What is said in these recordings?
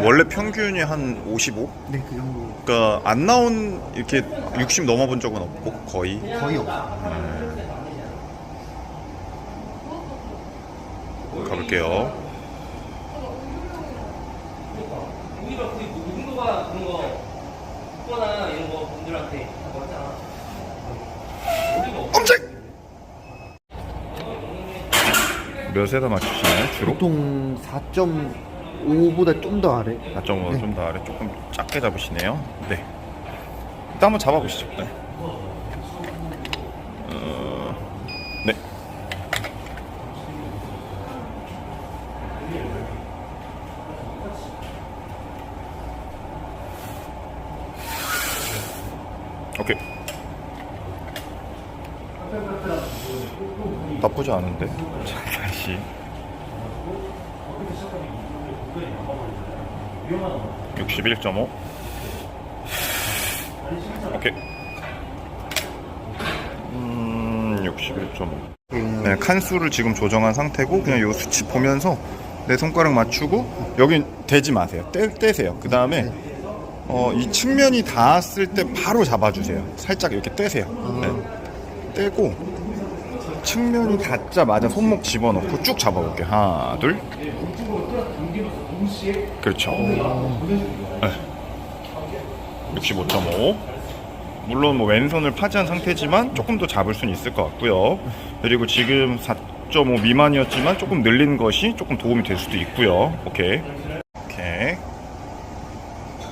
원래 평균이 한 55? 네, 그 정도 그러니까 안 나온 이렇게 60 넘어본 적은 없고 거의 거의 없어요. 가볼게요. 오히려 그 농도가 그런 거 듣거나 이런 거 분들한테. 엄청 몇에다 맞추시나요? 주로? 보통 4.5보다 좀 더 아래. 4.5 좀더 아래 조금 작게 잡으시네요. 네. 일단 한번 잡아보시죠. 네. 어, 네. 오케이. 나쁘지 않은데. 자, 다시. 61.5 오케이. 음 61.5 네, 칸수를 지금 조정한 상태고 그냥 요 수치 보면서 내 손가락 맞추고 여긴 대지 마세요. 떼, 떼세요. 그 다음에 어, 이 측면이 닿았을 때 바로 잡아주세요. 살짝 이렇게 떼세요. 네. 떼고 측면이 닿자마자 손목 집어넣고 쭉 잡아볼게요. 하나 둘 그렇죠. 네. 65.5. 물론 뭐 왼손을 파지한 상태지만 조금 더 잡을 수는 있을 것 같고요. 그리고 지금 4.5 미만이었지만 조금 늘린 것이 조금 도움이 될 수도 있고요. 오케이. 오케이.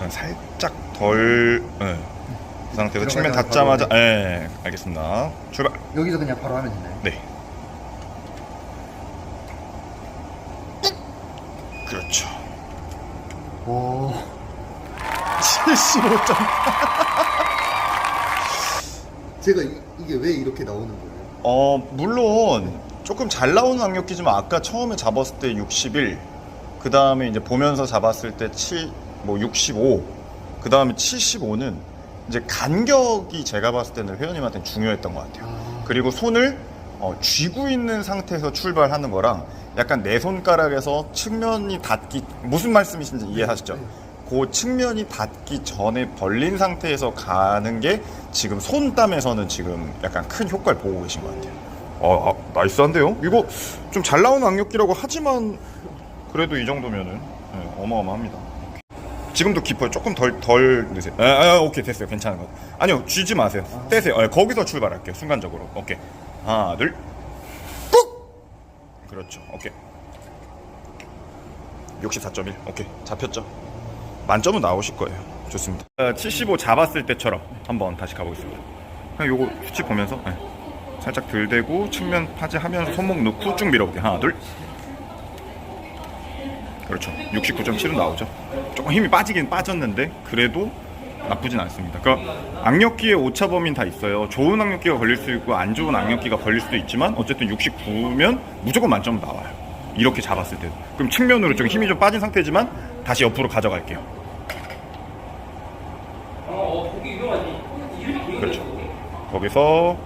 살짝 덜. 네. 그 상태에서 측면 닿자마자. 바로 네. 알겠습니다. 출발. 여기서 그냥 바로 하면 되나요? 네. 그렇죠. 오. 75점. 제가 이, 이게 왜 이렇게 나오는 거예요? 어 물론 조금 잘 나오는 악력기지만 아까 처음에 잡았을 때 61, 그 다음에 이제 보면서 잡았을 때 7, 뭐 65, 그 다음에 75는 이제 간격이 제가 봤을 때는 회원님한테는 중요했던 것 같아요. 아. 그리고 손을 어, 쥐고 있는 상태에서 출발하는 거랑 약간 내 손가락에서 측면이 닿기 무슨 말씀이신지 이해하시죠? 그 측면이 닿기 전에 벌린 상태에서 가는 게 지금 손땀에서는 지금 약간 큰 효과를 보고 계신 것 같아요. 어, 아, 나이스한데요? 이거 좀 잘 나오는 악력기라고 하지만 그래도 이 정도면은 네, 어마어마합니다. 지금도 깊어요. 조금 덜, 덜 넣으세요. 아, 아, 오케이, 됐어요. 괜찮은 것 같아요. 아니요, 쥐지 마세요. 떼세요. 아, 거기서 출발할게요. 순간적으로. 오케이. 하나, 둘, 꾹! 그렇죠. 오케이. 64.1. 오케이. 잡혔죠? 만점은 나오실 거예요. 좋습니다. 75 잡았을 때처럼 한번 다시 가보겠습니다. 그냥 요거 수치 보면서 네. 살짝 들대고 측면 파지하면서 손목 넣고 쭉 밀어볼게요. 하나, 둘. 그렇죠. 69.7은 나오죠. 조금 힘이 빠지긴 빠졌는데 그래도 나쁘진 않습니다. 그러니까 악력기에 오차 범위는 다 있어요. 좋은 악력기가 걸릴 수 있고 안 좋은 악력기가 걸릴 수도 있지만 어쨌든 69면 무조건 만점 나와요. 이렇게 잡았을 때. 그럼 측면으로 좀 힘이 좀 빠진 상태지만 다시 옆으로 가져갈게요. 그렇죠. 거기서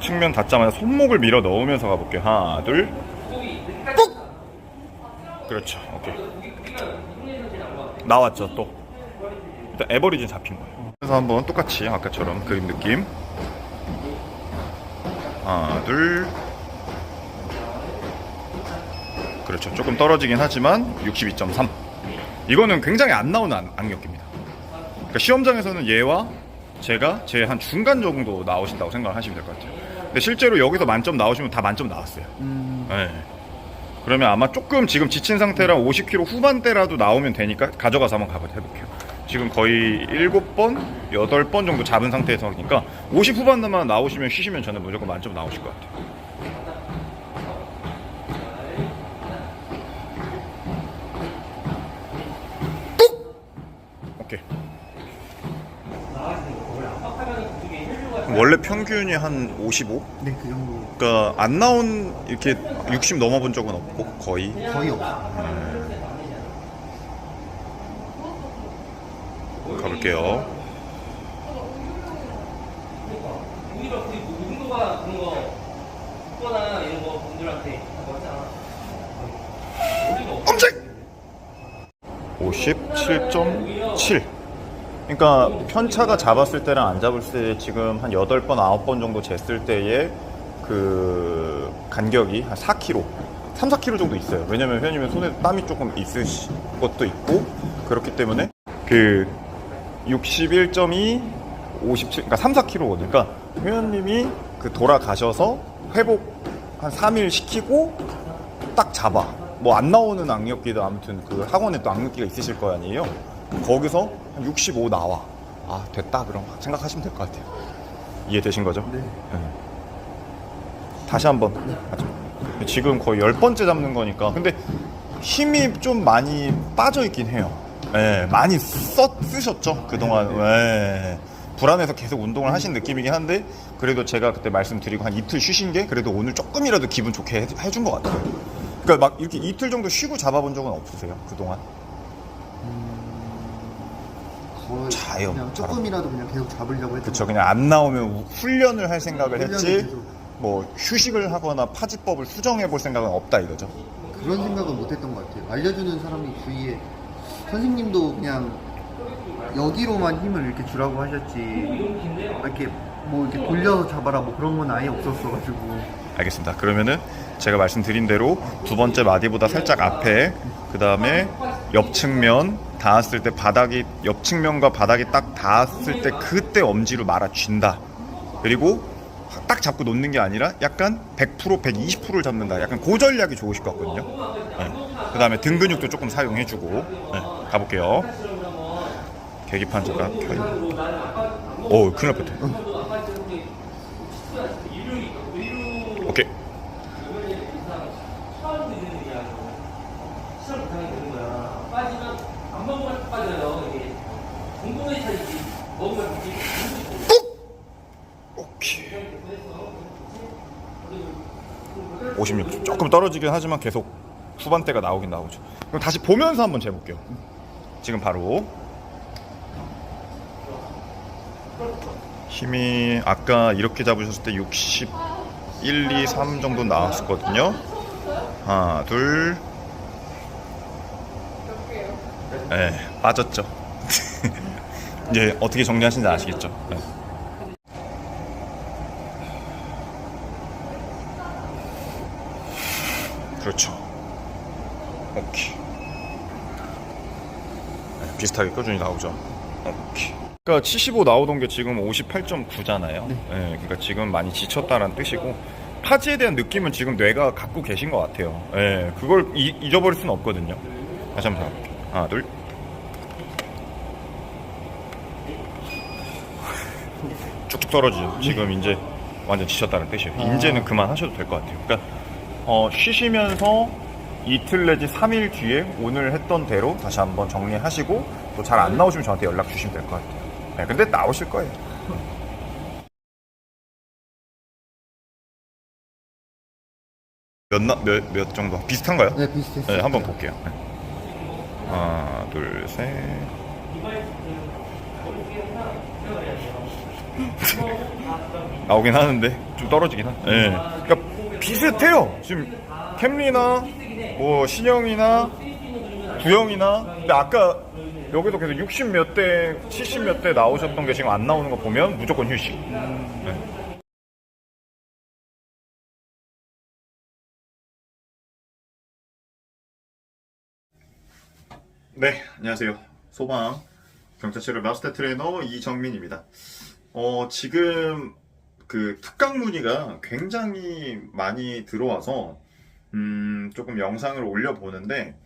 측면 닿자마자 손목을 밀어 넣으면서 가볼게요. 하나, 둘, 꾹! 그렇죠. 오케이. 나왔죠, 또. 일단 에버리진 잡힌 거예요. 그래서 한번 똑같이 아까처럼 그림 느낌. 하나, 둘. 그렇죠. 조금 떨어지긴 하지만 62.3. 이거는 굉장히 안 나오는 악- 악력기입니다. 그러니까 시험장에서는 얘와 제가 제 한 중간 정도 나오신다고 생각을 하시면 될 것 같아요. 근데 실제로 여기서 만점 나오시면 다 만점 나왔어요. 음, 네. 그러면 아마 조금 지금 지친 상태랑 50kg 후반대라도 나오면 되니까 가져가서 한번 가보 해볼게요. 지금 거의 7번, 8번 정도 잡은 상태에서 하니까 50 후반대만 나오시면 쉬시면 저는 무조건 만점 나오실 것 같아요. 오케이. 원래 평균이 한 55? 네, 그 정도 그러니까 안 나온 이렇게 60 넘어본 적은 없고 거의 거의 없어요. 가 볼게요. 오히려 그 농도가 그런 거 듣거나 이런 거 분들한테 맞잖아. 엄청 57.7. 그러니까 편차가 잡았을 때랑 안 잡을 때 지금 한 8번, 9번 정도 쟀을 때의 그 간격이 한 4kg, 3, 4kg 정도 있어요. 왜냐면 회원님은 손에 땀이 조금 있으신 것도 있고 그렇기 때문에 그 61.2, 57, 그러니까 3, 4kg거든요. 그러니까 회원님이 그 돌아가셔서 회복 한 3일 시키고 딱 잡아. 뭐 안 나오는 악력기도 아무튼 그 학원에 또 악력기가 있으실 거 아니에요. 거기서 한 65 나와. 아 됐다 그럼 생각하시면 될 것 같아요. 이해되신 거죠? 네. 다시 한번. 하죠. 지금 거의 열 번째 잡는 거니까. 근데 힘이 좀 많이 빠져 있긴 해요. 예, 많이 써, 쓰셨죠 그동안. 예. 불안해서 계속 운동을 하신 느낌이긴 한데 그래도 제가 그때 말씀드리고 한 이틀 쉬신 게 그래도 오늘 조금이라도 기분 좋게 해- 해준 것 같아요. 그러니까 막 이렇게 이틀 정도 쉬고 잡아본 적은 없으세요 그동안? 거의 자요. 그냥 조금이라도 그냥 계속 잡으려고 했죠. 그쵸 그냥 안 나오면 훈련을 할 생각을 훈련을 했지. 뭐 휴식을 하거나 파지법을 수정해 볼 생각은 없다 이거죠. 그런 생각은 못했던 것 같아요. 알려주는 사람이 주위에 선생님도 그냥 여기로만 힘을 이렇게 주라고 하셨지 이렇게 뭐 이렇게 돌려서 잡아라 뭐 그런 건 아예 없었어가지고 알겠습니다. 그러면은 제가 말씀드린 대로 두 번째 마디보다 살짝 앞에 그 다음에 옆 측면 닿았을 때 바닥이 옆 측면과 바닥이 딱 닿았을 때 그때 엄지로 말아 쥔다. 그리고 딱 잡고 놓는 게 아니라 약간 100% 120%를 잡는다. 약간 고전략이 좋으실 것 같거든요. 그 다음에 등 근육도 조금 사용해주고 네, 가볼게요. 계기판 제가 켜있네. 오 큰일 되는 거야. 빠지면 안 먹으면 빠져요. 이게 공공의 차이지. 먹으면 다시 오케이. 56 조금 떨어지긴 하지만 계속 후반대가 나오긴 나오죠. 그럼 다시 보면서 한번 재볼게요. 지금 바로 힘이 아까 이렇게 잡으셨을 때 60, 1, 2, 3 정도 나왔었거든요. 하나, 둘. 네, 빠졌죠. 이제 어떻게 정리하시는지 아시겠죠? 네. 그렇죠. 오케이. 네, 비슷하게 꾸준히 나오죠. 오케이. 그러니까 75 나오던 게 지금 58.9잖아요. 네. 그러니까 지금 많이 지쳤다는 뜻이고 파지에 대한 느낌은 지금 뇌가 갖고 계신 것 같아요. 예, 그걸 이- 잊어버릴 수는 없거든요. 다시 한번 해볼게요. 하나, 둘. 쭉쭉 떨어지죠. 지금 이제 완전 지쳤다는 뜻이에요. 이제는 그만하셔도 될 것 같아요. 그러니까 어, 쉬시면서 이틀 내지 3일 뒤에 오늘 했던 대로 다시 한번 정리하시고 또 잘 안 나오시면 저한테 연락 주시면 될 것 같아요. 네, 근데 나오실 거예요. 몇, 나, 몇, 몇 정도? 비슷한가요? 네 비슷했어요. 네, 한번 볼게요. 네. 하나, 둘, 셋. 나오긴 하는데 좀 떨어지긴 하. 네. 그러니까 비슷해요. 지금 캠리나 뭐 신형이나 구형이나 근데 아까 여기도 계속 60 몇 대, 70 몇 대 나오셨던 게 지금 안 나오는 거 보면 무조건 휴식. 네. 네, 안녕하세요. 소방 경찰체력 마스터 트레이너 이정민입니다. 어, 지금 그 특강 문의가 굉장히 많이 들어와서 음, 조금 영상을 올려보는데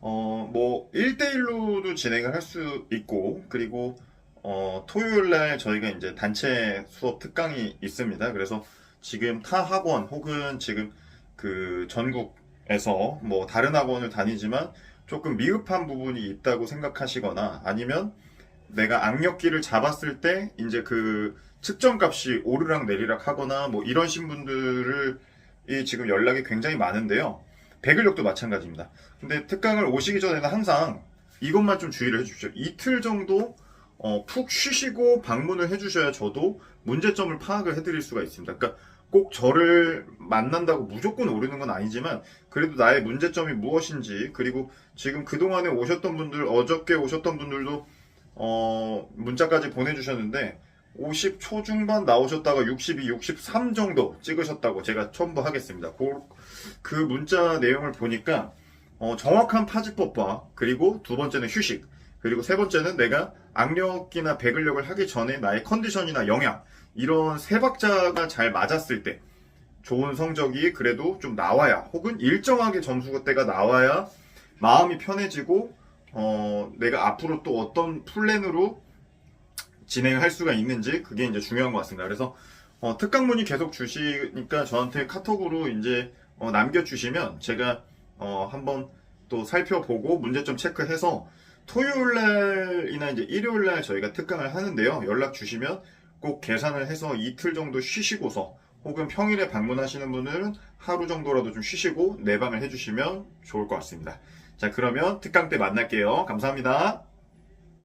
어, 뭐 1대1로도 진행을 할 수 있고 그리고 어, 토요일 날 저희가 이제 단체 수업 특강이 있습니다. 그래서 지금 타 학원 혹은 지금 그 전국에서 뭐 다른 학원을 다니지만 조금 미흡한 부분이 있다고 생각하시거나 아니면 내가 악력기를 잡았을 때 이제 그 측정값이 오르락 내리락 하거나 뭐 이러신 분들을 이 지금 연락이 굉장히 많은데요. 배근력도 마찬가지입니다. 근데 특강을 오시기 전에는 항상 이것만 좀 주의를 해주십시오. 이틀 정도 어, 푹 쉬시고 방문을 해주셔야 저도 문제점을 파악을 해드릴 수가 있습니다. 그러니까 꼭 저를 만난다고 무조건 오르는 건 아니지만 그래도 나의 문제점이 무엇인지 그리고 지금 그동안에 오셨던 분들 어저께 오셨던 분들도 어, 문자까지 보내주셨는데 50 초중반 나오셨다가 62, 63 정도 찍으셨다고 제가 첨부하겠습니다. 그, 그 문자 내용을 보니까 어, 정확한 파지법과 그리고 두 번째는 휴식 그리고 세 번째는 내가 악력이나 배근력을 하기 전에 나의 컨디션이나 영양 이런 세 박자가 잘 맞았을 때 좋은 성적이 그래도 좀 나와야 혹은 일정하게 점수대가 나와야 마음이 편해지고 어, 내가 앞으로 또 어떤 플랜으로 진행을 할 수가 있는지 그게 이제 중요한 것 같습니다. 그래서 어, 특강문이 계속 주시니까 저한테 카톡으로 이제 어, 남겨주시면 제가 어, 한번 또 살펴보고 문제점 체크해서 토요일 날이나 이제 일요일 날 저희가 특강을 하는데요. 연락 주시면 꼭 계산을 해서 이틀 정도 쉬시고서 혹은 평일에 방문하시는 분들은 하루 정도라도 좀 쉬시고 내방을 해주시면 좋을 것 같습니다. 자, 그러면 특강 때 만날게요. 감사합니다.